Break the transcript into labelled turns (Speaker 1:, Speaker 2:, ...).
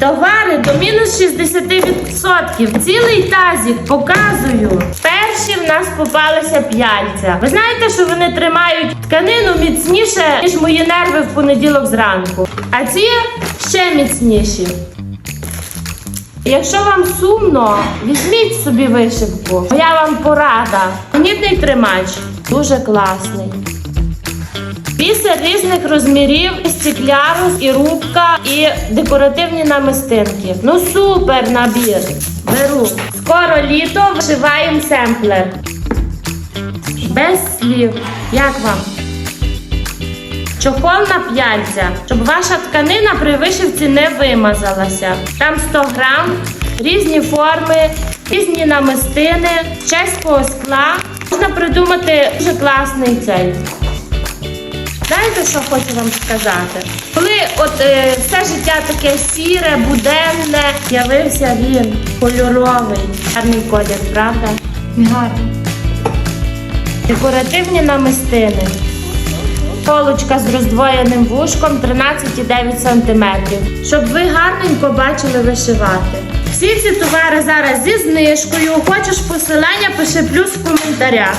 Speaker 1: Товари до мінус 60%. Цілий тазик показую. Перші в нас попалися п'яльця. Ви знаєте, що вони тримають тканину міцніше, ніж мої нерви в понеділок зранку. А ці ще міцніші. Якщо вам сумно, візьміть собі вишивку. Моя вам порада. Магнітний тримач дуже класний. Бісер різних розмірів, стеклярус, і рубка, і декоративні намистинки. Ну супер набір. Беру. Скоро літо вишиваємо семплер. Без слів. Як вам? Чохол на п'яльця, щоб ваша тканина при вишивці не вимазалася. Там 100 грам, різні форми, різні намистини, з чеського скла. Можна придумати дуже класний цей. Знаєте, що хочу вам сказати? Коли от е, все життя таке сіре, буденне, з'явився він кольоровий. Гарний колір, правда?
Speaker 2: Гарно.
Speaker 1: Декоративні намистини. Полочка з роздвоєним вушком 13,9 см. Щоб ви гарненько бачили вишивати. Всі ці товари зараз зі знижкою. Хочеш посилання, пиши плюс в коментарях.